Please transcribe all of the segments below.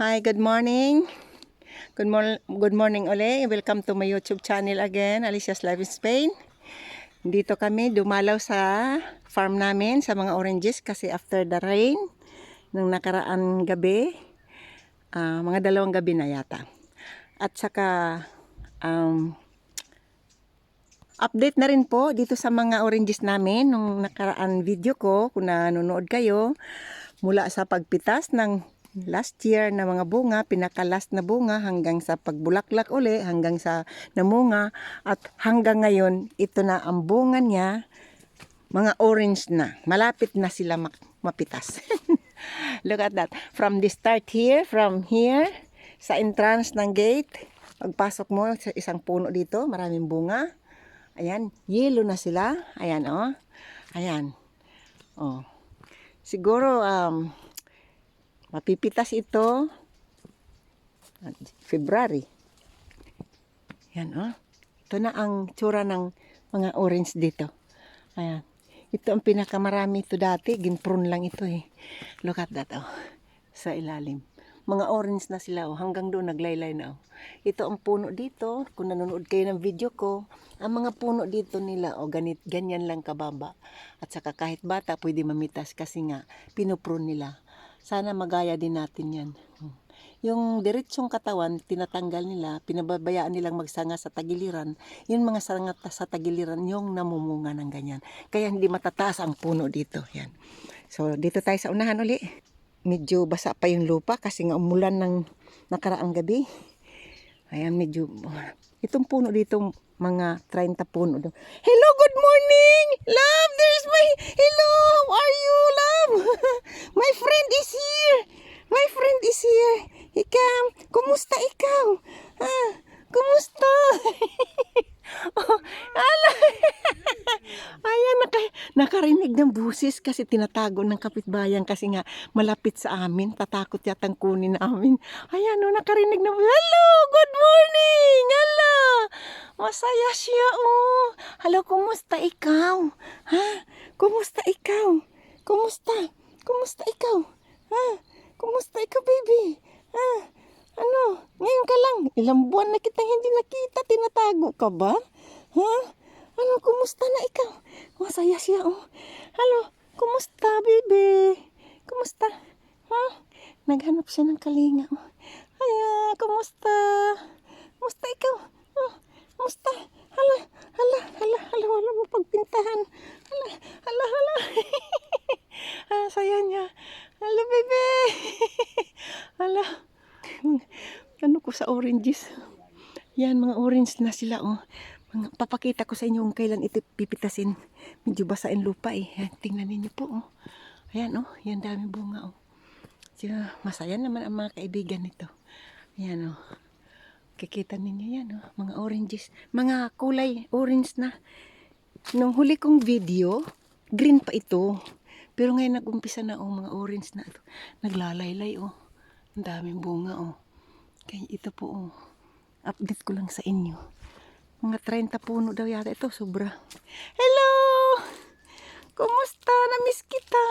Hi, good morning. Good, mor- good morning uli. Welcome to my YouTube channel again, Alicia's Life in Spain. Dito kami dumalaw sa farm namin sa mga oranges kasi after the rain ng nakaraan gabi, ah, mga dalawang gabi na yata. At saka um, update na rin po dito sa mga oranges namin nung nakaraan video ko kung nanonood kayo mula sa pagpitas ng last year na mga bunga, pinaka-last na bunga hanggang sa pagbulaklak uli, hanggang sa namunga at hanggang ngayon ito na ang bunga niya mga orange na. Malapit na sila mapitas. Look at that. From the start here, from here, sa entrance ng gate, pagpasok mo sa isang puno dito, maraming bunga. Ayan, yellow na sila. Ayan, oh. Ayan. Oh. Siguro, um, mapipitas ito February. Yan, oh. Ito na ang tsura ng mga orange dito. Ayan. Ito ang pinakamarami ito dati. Ginprune lang ito eh. Look at that, oh. Sa ilalim. Mga orange na sila, oh. Hanggang doon naglaylay na, oh. Ito ang puno dito. Kung nanonood kayo ng video ko, ang mga puno dito nila, oh, ganit, ganyan lang kababa. At saka kahit bata, pwede mamitas kasi nga, pinuprune nila. Sana magaya din natin yan. Yung diretsong katawan, tinatanggal nila, pinababayaan nilang magsanga sa tagiliran. Yung mga sanga sa tagiliran, yung namumunga ng ganyan. Kaya hindi matataas ang puno dito. Yan. So, dito tayo sa unahan uli. Medyo basa pa yung lupa kasi nga umulan ng nakaraang gabi. Ayan, medyo... Itong puno dito, mga 30 puno. Hello, good morning! Love, there's my... Hello, how are you, love? my friend is here. My friend is here. Ikaw, kumusta ikaw? Ha? Kumusta? oh, ala. Ayan, naka, busis kasi tinatago ng kapitbayan kasi nga malapit sa amin. Tatakot yatang kunin namin. Ayan, no, nakarinig ng Hello, good morning! Hello! Masaya siya, oh. Hello, kumusta ikaw? Ha? Kumusta ikaw? Kumusta? Kumusta ikaw? Ha? Kumusta ikaw, baby? Ha? Ano? Ngayon ka lang. Ilang buwan na kitang hindi nakita. Tinatago ka ba? Ha? Ano, kumusta na ikaw? Masaya siya, oh. Hello, kumusta, baby? Kumusta? Ha? Naghanap siya ng kalinga, oh. Aya, kumusta? Kumusta ikaw? Oh, kumusta? Hala, hala, hala, hala, wala mo pagpintahan. Hala, hala, hala. ah, saya niya. Hala, baby. hala. Ano ko sa oranges? Yan, mga orange na sila, oh. Papakita ko sa inyo kung kailan ito pipitasin. Medyo basa ang lupa, eh. Yan, tingnan ninyo po, oh. Ayan, oh. Yan, dami bunga, oh. Siya, masaya naman ang mga kaibigan nito. Ayan, oh. Kikita ninyo yan, oh. Mga oranges. Mga kulay orange na. Nung huli kong video, green pa ito. Pero ngayon nag-umpisa na, oh, mga orange na ito. Naglalaylay, oh. Ang daming bunga, oh. Kaya ito po, oh. Update ko lang sa inyo. Mga 30 puno daw yata ito, sobra. Hello! Kumusta? Namiss kita.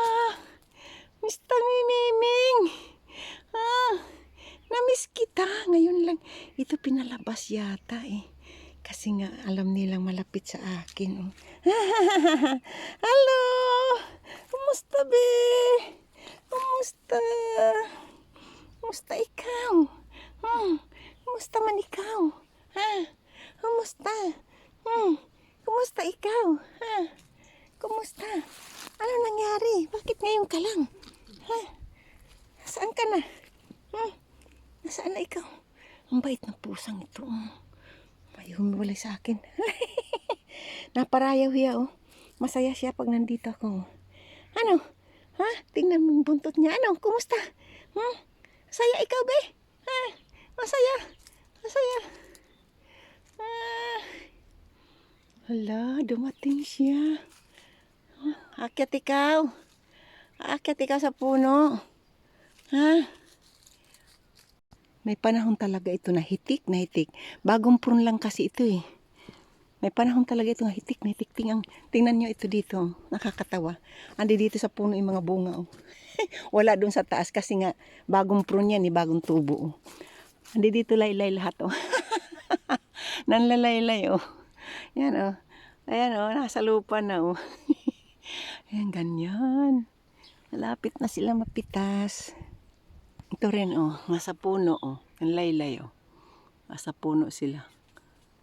Mista Mimiming. Ah, namiss kita. Ngayon lang. Ito pinalabas yata eh. Kasi nga alam nilang malapit sa akin. Oh. Hello! Kumusta be? Kumusta? Kumusta ikaw? Hmm. Kumusta man ikaw? Ha? Kumusta? Hmm. Kumusta ikaw? Ha? Kumusta? Ano nangyari? Bakit ngayon ka lang? Ha? Saan ka na? Hmm? Nasaan na ikaw? Ang bait ng pusang ito. oh. May humiwalay sa akin. Naparayaw siya, oh. Masaya siya pag nandito ako. Ano? Ha? Tingnan mo yung buntot niya. Ano? Kumusta? Hmm? Masaya ikaw, be? Ha? Masaya? Masaya? Ah. Hala, dumating siya. Ah, Akyat ikaw. Akyat ikaw sa puno. Ha? May panahon talaga ito na hitik na hitik. Bagong prune lang kasi ito eh. May panahon talaga ito nga hitik na hitik ting ang tingnan nyo ito dito. Nakakatawa. Andi dito sa puno yung mga bunga. Oh. Wala doon sa taas kasi nga bagong prune yan, eh, bagong tubo. Oh. Andi dito laylay lahat. Oh. Nanlalaylay. Oh. Yan oh. Ayan oh, nasa lupa na oh. Ayan, ganyan. Malapit na sila mapitas. Ito rin oh, nasa puno oh. Ang laylay oh. Nasa puno sila.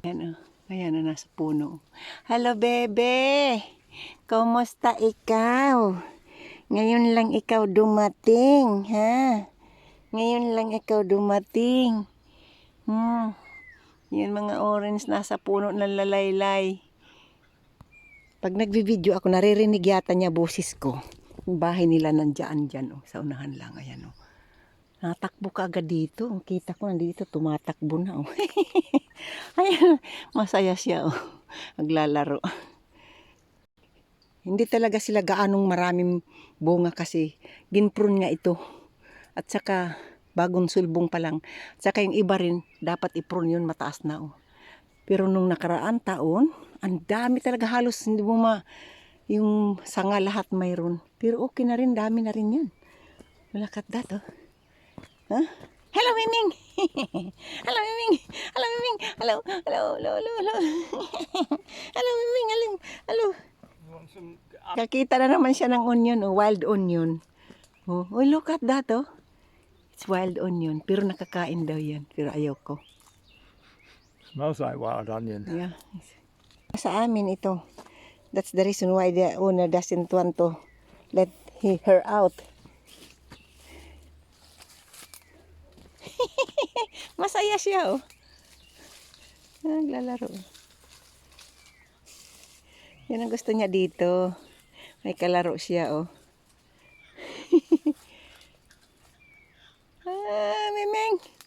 Ayan oh. Ayan na nasa puno. Hello, bebe! Kumusta ikaw? Ngayon lang ikaw dumating, ha? Ngayon lang ikaw dumating. Hmm. Yan mga orange nasa puno ng lalaylay. Pag nagbi-video ako, naririnig yata niya boses ko. Yung bahay nila nandiyan dyan, oh, sa unahan lang. Ayan, oh. Natakbo ka agad dito. Ang Kita ko nandito, tumatakbo na. Oh. Ayan, masaya siya. Oh. Naglalaro. Hindi talaga sila gaanong maraming bunga kasi ginprune nga ito. At saka bagong sulbong pa lang. At saka yung iba rin, dapat iprune yun mataas na. Oh. Pero nung nakaraan taon, ang dami talaga halos hindi mo ma yung sanga lahat mayroon. Pero okay na rin, dami na rin yan. Look at that, oh. Huh? Hello, Miming! hello, Miming! Hello, Miming! Hello, hello, hello, hello, hello. hello, Miming! Hello, hello. Kakita na naman siya ng onion, oh, wild onion. Oh, oh, look at that, oh. It's wild onion. Pero nakakain daw yan. Pero ayoko. Smells like wild onion. Yeah. Sa amin ito. That's the reason why the owner doesn't want to let he, her out. Masaya siya, oh. Naglalaro. Yan ang gusto niya dito. May kalaro siya, oh. ah, Mimeng.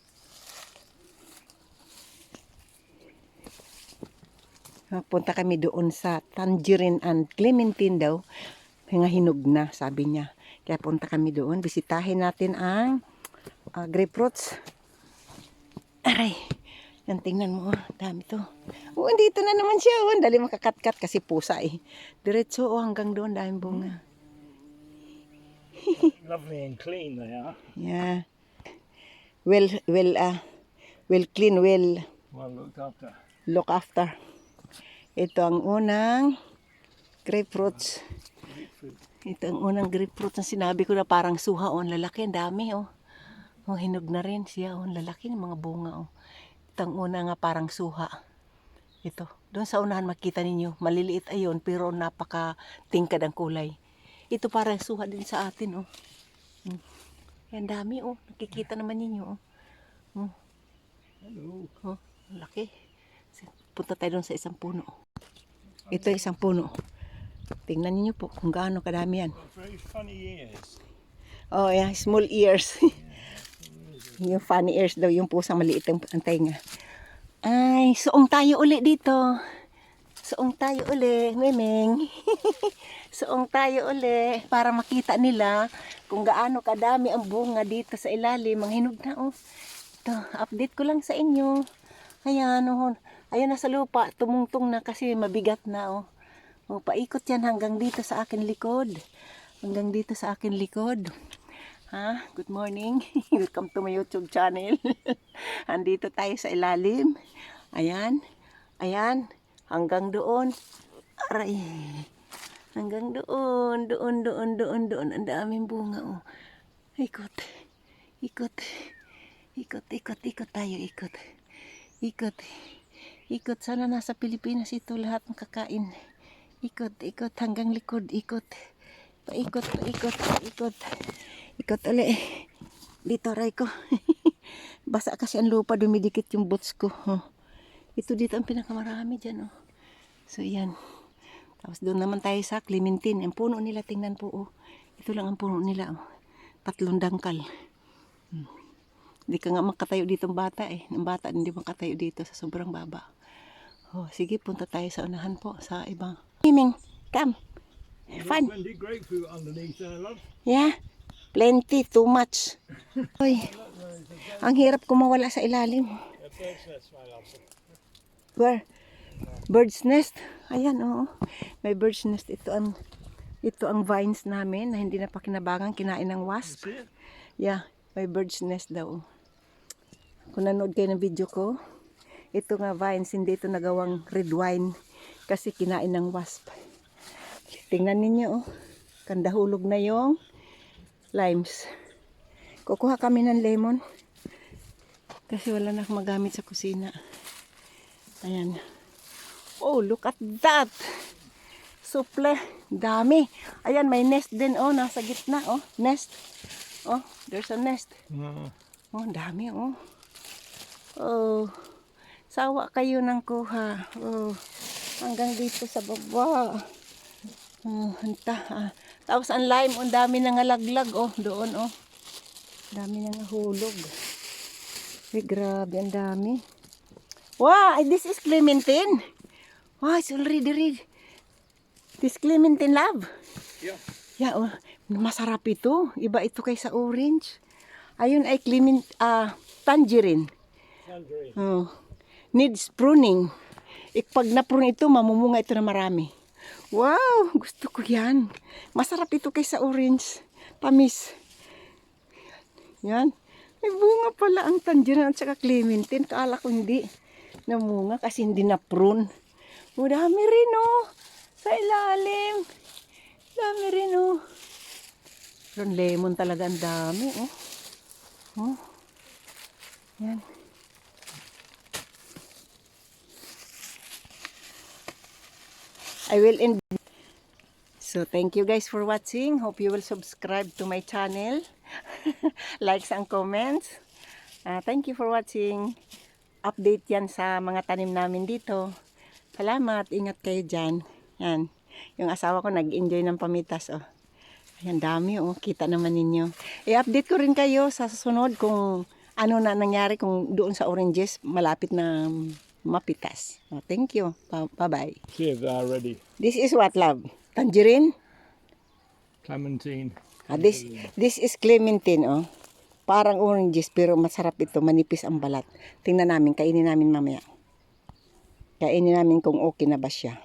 Punta kami doon sa Tangerine and Clementine daw. Mga hinog na, sabi niya. Kaya punta kami doon. Bisitahin natin ang ah, grapefruits. Aray. Yan, tingnan mo. oh. Dami to. Oh, dito na naman siya. Oh. Dali makakatkat kasi pusa eh. Diretso oh, hanggang doon. Daming bunga. Lovely and clean they are. Yeah. Well, well, ah, well clean, well Well looked after. look after. Ito ang unang grapefruits. Ito ang unang grapefruits na sinabi ko na parang suha o ang lalaki. Ang dami oh. Oh, hinog na rin siya oh. Ang lalaki ng mga bunga oh. Ito ang una nga parang suha. Ito. Doon sa unahan makita ninyo. Maliliit ayon pero napaka tingkad ang kulay. Ito parang suha din sa atin oh. Hmm. Ang dami oh. Nakikita naman ninyo oh. Hmm. Hello. Oh, laki. Punta tayo doon sa isang puno. Ito isang puno. Tingnan niyo po kung gaano kadami yan. Oh, yeah, small ears. yung funny ears daw, yung pusang maliit ang, ang tainga. Ay, suong tayo uli dito. Suong tayo uli, memeng. suong tayo uli para makita nila kung gaano kadami ang bunga dito sa ilalim. Ang hinog na, oh. Ito, update ko lang sa inyo. Ayan, oh. Ayan na sa lupa, tumungtong na kasi mabigat na, oh. Oh, paikot yan hanggang dito sa akin likod. Hanggang dito sa akin likod. Ha? Good morning. Welcome to my YouTube channel. Andito tayo sa ilalim. Ayan. Ayan. Hanggang doon. Aray. Hanggang doon. Doon, doon, doon, doon. Ang daming bunga, oh. Ikot. Ikot. Ikot, ikot, ikot tayo, ikot. Ikot. Ikot. Sana nasa Pilipinas ito lahat ng kakain. Ikot, ikot hanggang likod, ikot. Paikot, paikot, paikot. Ikot uli. Dito aray ko. Basa kasi ang lupa, dumidikit yung boots ko. Oh. Ito dito ang pinakamarami dyan. Oh. So yan. Tapos doon naman tayo sa Clementine. Ang puno nila, tingnan po. Oh. Ito lang ang puno nila. Oh. Tatlong dangkal. Hmm. Hindi ka nga makatayo dito ang bata eh. Ang bata hindi makatayo dito sa sobrang baba. Oh, sige, punta tayo sa unahan po, sa ibang. Miming, come. Fun. Plenty grapefruit underneath there, love. Yeah, plenty, too much. Uy, ang hirap kumawala sa ilalim. Bird's nest, my love. Where? Bird's nest. Ayan, oo. May bird's nest. Ito ang ito ang vines namin na hindi na pakinabangan, kinain ng wasp. See it? Yeah, may bird's nest daw. Kung nanood kayo ng video ko, ito nga vines, hindi ito nagawang red wine kasi kinain ng wasp. Tingnan ninyo, oh. Kandahulog na yung limes. Kukuha kami ng lemon kasi wala na akong magamit sa kusina. Ayan. Oh, look at that! Suple, dami. Ayan, may nest din, oh, nasa gitna, oh, nest. Oh, there's a nest. Uh, Oh, dami, oh. Oh, sawa kayo ng kuha. Oh, hanggang dito sa baba. Oh, hanta. Ah. Tapos ang lime, ang dami na ngalaglag, oh, doon, oh. Dami na nahulog. Ay, grabe, ang dami. Wow, this is clementine. Wow, it's already red. This clementine love. yeah. Yeah, oh, masarap ito. Iba ito kaysa orange. Ayun ay clement, ah, tangerine. Tangerine. Oh. Needs pruning. Ik, pag na-prune ito, mamumunga ito na marami. Wow, gusto ko yan. Masarap ito kaysa orange. Tamis. Yan. May bunga pala ang tangerine at saka clementine. Kaala ko hindi namunga kasi hindi na-prune. Oh, dami rin oh. Sa ilalim. Dami rin oh. Ang lemon talaga ang dami oh. Oh. Yan. I will end. So thank you guys for watching. Hope you will subscribe to my channel. Likes and comments. Ah, thank you for watching. Update yan sa mga tanim namin dito. Salamat. Ingat kayo dyan. Yan. Yung asawa ko nag-enjoy ng pamitas. Oh. Ayan, dami oh. Kita naman ninyo. I-update ko rin kayo sa susunod kung ano na nangyari kung doon sa oranges malapit na mapitas. Oh, thank you. Bye-bye. See if they're ready. This is what, love? Tangerine? Clementine. Ah, this, this is clementine, oh. Parang oranges, pero masarap ito. Manipis ang balat. Tingnan namin, kainin namin mamaya. Kainin namin kung okay na ba siya.